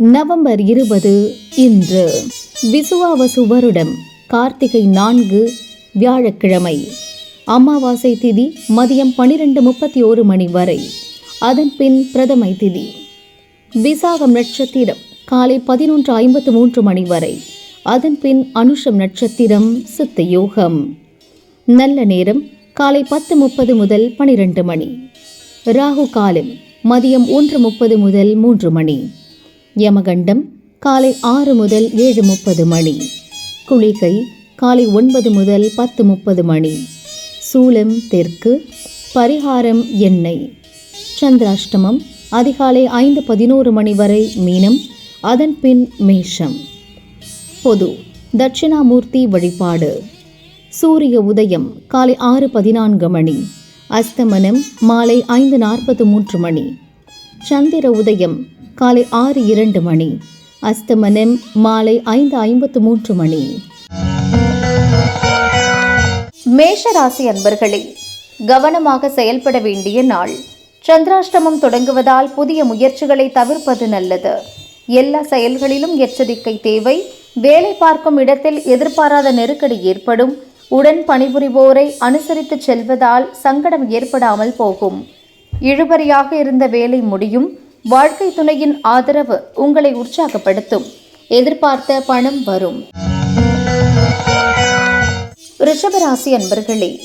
November இருபது இன்று. விசுவாவசு வருடம் கார்த்திகை நான்கு வியாழக்கிழமை. அமாவாசை திதி மதியம் பனிரெண்டு முப்பத்தி ஓரு மணி வரை. அதன் பின் பிரதமை திதி. விசாகம் நட்சத்திரம் காலை பதினொன்று ஐம்பத்து மூன்று மணி வரை. அதன் பின் அனுஷம் நட்சத்திரம் சித்த யோகம். நல்ல நேரம் காலை பத்து முப்பது முதல் பனிரெண்டு மணி. ராகு காலம் மதியம் ஒன்று முப்பது முதல் மூன்று மணி. யமகண்டம் காலை ஆறு முதல் ஏழு முப்பது மணி. குளிகை காலை ஒன்பது முதல் பத்து முப்பது மணி. சூலம் தெற்கு பரிகாரம் எண்ணெய். சந்திராஷ்டமம் அதிகாலை ஐந்து பதினோரு மணி வரை மீனம் அதன் பின் மேஷம். பொது தட்சிணாமூர்த்தி வழிபாடு. சூரிய உதயம் காலை ஆறு பதினான்கு மணி. அஸ்தமனம் மாலை ஐந்து நாற்பத்து மூன்று மணி. சந்திர உதயம் காலை ஆறு இரண்டு மணி. அஸ்தமனம் மாலை ஐந்து ஐம்பத்து மூன்று மணி. மேஷராசி அன்பர்களே கவனமாக செயல்பட வேண்டிய நாள். சந்திராஷ்டமம் தொடங்குவதால் புதிய முயற்சிகளை தவிர்ப்பது நல்லது. எல்லா செயல்களிலும் எச்சரிக்கை தேவை. வேலை பார்க்கும் இடத்தில் எதிர்பாராத நெருக்கடி ஏற்படும். உடன் பணிபுரிவோரை அனுசரித்து செல்வதால் சங்கடம் ஏற்படாமல் போகும். இழுபறியாக இருந்த வேலை முடியும். வாழ்க்கை துணையின் ஆதரவு உங்களை உற்சாகப்படுத்தும். எதிர்பார்த்த பணம் வரும். ரிஷபராசி அன்பர்களே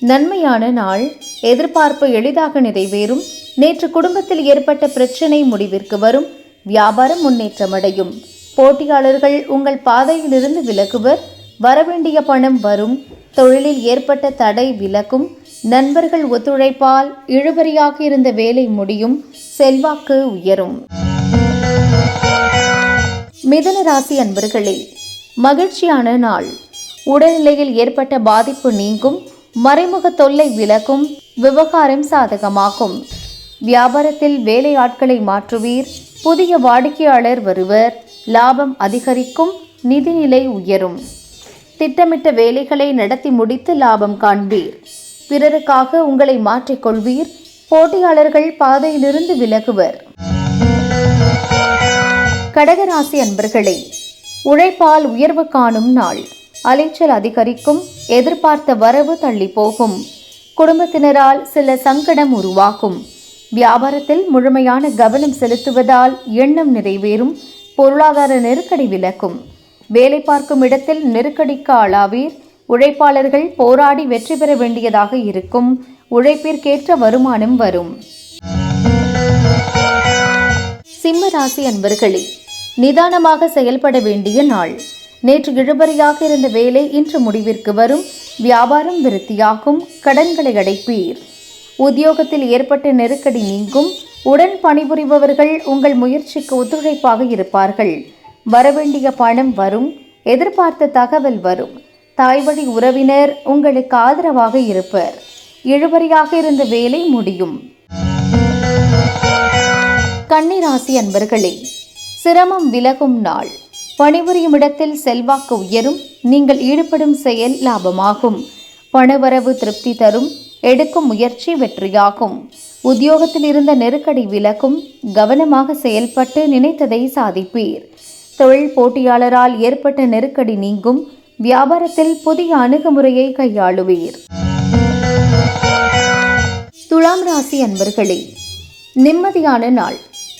நன்மையான நாள். எதிர்பார்ப்பு எளிதாக நிறைவேறும். நேற்று குடும்பத்தில் ஏற்பட்ட பிரச்சனை முடிவிற்கு வரும். வியாபாரம் முன்னேற்றமடையும். போட்டியாளர்கள் உங்கள் பாதையிலிருந்து விலகுவர். வரவேண்டிய பணம் வரும். தொழிலில் ஏற்பட்ட தடை விலக்கும் நண்பர்கள் ஒத்துழைப்பால் இழுபறியாக இருந்த வேலை முடியும். செல்வாக்கு உயரும். மிதன ராசி அன்பர்களே மகிழ்ச்சியான நாள். உடல்நிலையில் ஏற்பட்ட பாதிப்பு நீங்கும் மறைமுக தொல்லை விலகும் விவகாரம் சாதகமாகும். வியாபாரத்தில் வேலையாட்களை மாற்றுவீர் புதிய வாடிக்கையாளர் வருவர் லாபம் அதிகரிக்கும் நிதிநிலை உயரும். திட்டமிட்ட வேலைகளை நடத்தி முடித்து லாபம் காண்பீர். பிறருக்காக உங்களை மாற்றிக்கொள்வீர் போட்டியாளர்கள் பாதையிலிருந்து விலகுவர். கடகராசி அன்பர்களே உழைப்பால் உயர்வு காணும் நாள். அலைச்சல் அதிகரிக்கும் எதிர்பார்த்த வரவு தள்ளி போகும் குடும்பத்தினரால் சில சங்கடம் உருவாகும். வியாபாரத்தில் முழுமையான கவனம் செலுத்துவதால் எண்ணம் நிறைவேறும் பொருளாதார நெருக்கடி விலக்கும் வேலை பார்க்கும் இடத்தில் நெருக்கடிக்கு ஆளாவீர். உழைப்பாளர்கள் போராடி வெற்றி பெற வேண்டியதாக இருக்கும். உழைப்பிற்கேற்ற வருமானம் வரும். சிம்ம ராசி அன்பர்களே நிதானமாக செயல்பட வேண்டிய நாள். நேற்று இழுபறியாக இருந்த வேலை இன்று முடிவிற்கு வரும். வியாபாரம் விருத்தியாகும் கடன்களை அடைப்பீர். உத்தியோகத்தில் ஏற்பட்ட நெருக்கடி நீங்கும். உடன் பணிபுரிபவர்கள் உங்கள் முயற்சிக்கு ஒத்துழைப்பாக இருப்பார்கள். வரவேண்டிய பணம் வரும் எதிர்பார்த்த தகவல் வரும். தாய்வழி உறவினர் உங்களுக்கு ஆதரவாக இருப்பர். இழுபறியாக இருந்த வேலை முடியும். கன்னிராசி அன்பர்களே சிரமம் விலகும் நாள். பணிபுரியும் இடத்தில் செல்வாக்கு உயரும் நீங்கள் ஈடுபடும் செயல் லாபமாகும். பணவரவு திருப்தி தரும் எடுக்கும் முயற்சி வெற்றியாகும். உத்தியோகத்தில் இருந்த நெருக்கடி விலகும் கவனமாக செயல்பட்டு நினைத்ததை சாதிப்பீர். தொழில் போட்டியாளரால் ஏற்பட்ட நெருக்கடி நீங்கும் வியாபாரத்தில் புதிய அணுகுமுறையை கையாளுவீர். துலாம் ராசி அன்பர்களே நிம்மதியான நாள்.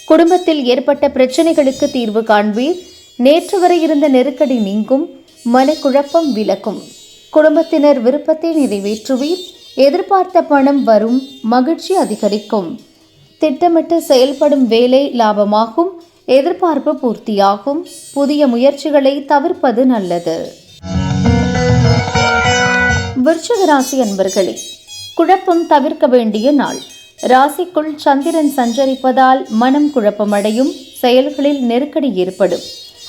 குடும்பத்தில் ஏற்பட்ட பிரச்சனைகளுக்கு தீர்வு காண்பீர். நேற்று வரை இருந்த நெருக்கடி நீங்கும் மனக்குழப்பம் விலக்கும் குடும்பத்தினர் விருப்பத்தை நிறைவேற்றுவீர். எதிர்பார்த்த பணம் வரும் மகிழ்ச்சி அதிகரிக்கும். திட்டமிட்டு செயல்படும் வேலை லாபமாகும் எதிர்பார்ப்பு பூர்த்தியாகும். புதிய முயற்சிகளை தவிர்ப்பது நல்லது. விருச்சிக ராசி அன்பர்களே குழப்பம் தவிர்க்க வேண்டிய நாள். ராசிக்குள் சந்திரன் சஞ்சரிப்பதால் மனம் குழப்பமடையும் செயல்களில் நெருக்கடி ஏற்படும்.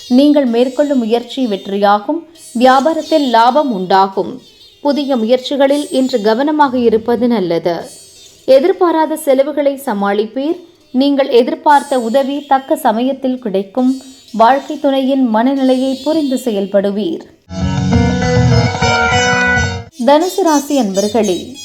நீங்கள் மேற்கொள்ளும் முயற்சி வெற்றியாகும் வியாபாரத்தில் லாபம் உண்டாகும். புதிய முயற்சிகளில் இன்று கவனமாக இருப்பது நல்லது. எதிர்பாராத செலவுகளை சமாளிப்பீர். நீங்கள் எதிர்பார்த்த உதவி தக்க சமயத்தில் கிடைக்கும். வாழ்க்கை துணையின் மனநிலையை புரிந்து செயல்படுவீர். தனுசு ராசி அன்பர்களே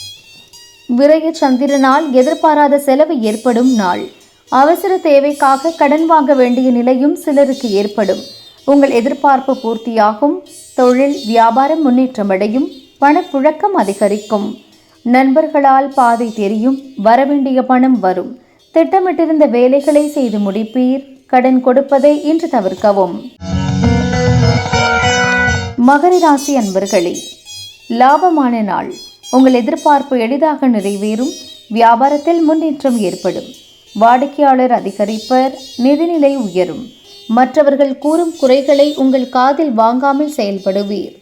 விரய சந்திரனால் எதிர்பாராத செலவு ஏற்படும் நாள். அவசர தேவைக்காக கடன் வாங்க வேண்டிய நிலையும் சிலருக்கு ஏற்படும். உங்கள் எதிர்பார்ப்பு பூர்த்தியாகும். தொழில் வியாபாரம் முன்னேற்றமடையும். பணப்புழக்கம் அதிகரிக்கும். நண்பர்களால் பாதை தெரியும். வரவேண்டிய பணம் வரும். திட்டமிட்டிருந்த வேலைகளை செய்து முடிப்பீர். கடன் கொடுப்பதை இன்று தவிர்க்கவும். மகர ராசி அன்பர்களே லாபமான நாள். உங்கள் எதிர்பார்ப்பு எளிதாக நிறைவேறும். வியாபாரத்தில் முன்னேற்றம் ஏற்படும். வாடிக்கையாளர் அதிகரிப்பர் நிதிநிலை உயரும். மற்றவர்கள் கூறும் குறைகளை உங்கள் காதில் வாங்காமல் செயல்படுவீர்.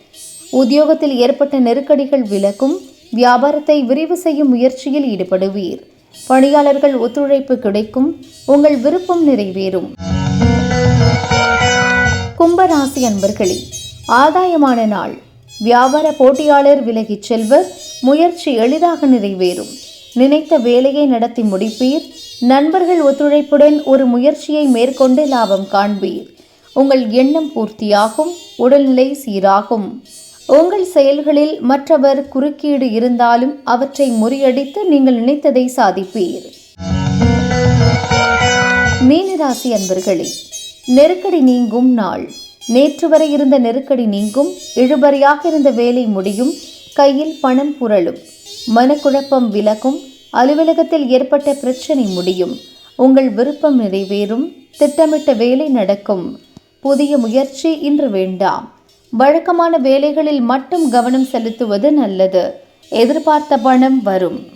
உத்தியோகத்தில் ஏற்பட்ட நெருக்கடிகள் விலக்கும் வியாபாரத்தை விரிவு செய்யும் முயற்சியில் ஈடுபடுவீர். பணியாளர்கள் ஒத்துழைப்பு கிடைக்கும். உங்கள் விருப்பம் நிறைவேறும். கும்பராசி அன்பர்களே ஆதாயமான நாள். வியாபார போட்டியாளர் விலகிச் செல்வர் முயற்சி எளிதாக நிறைவேறும். நினைத்த வேலையை நடத்தி முடிப்பீர். நண்பர்கள் ஒத்துழைப்புடன் ஒரு முயற்சியை மேற்கொண்டு லாபம் காண்பீர். உங்கள் எண்ணம் பூர்த்தியாகும் உடல்நிலை சீராகும். உங்கள் செயல்களில் மற்றவர் குறுக்கீடு இருந்தாலும் அவற்றை முறியடித்து நீங்கள் நினைத்ததை சாதிப்பீர். மீனராசி அன்பர்களே நெருக்கடி நீங்கும் நாள். நேற்று வரை இருந்த நெருக்கடி நீங்கும் இழுபறியாக இருந்த வேலை முடியும். கையில் பணம் புரளும். மனக்குழப்பம் விலகும். அலுவலகத்தில் ஏற்பட்ட பிரச்சனை முடியும். உங்கள் விருப்பம் நிறைவேறும். திட்டமிட்ட வேலை நடக்கும். புதிய முயற்சி இன்று வேண்டாம். வழக்கமான வேலைகளில் மட்டும் கவனம் செலுத்துவது நல்லது. எதிர்பார்த்த பணம் வரும்.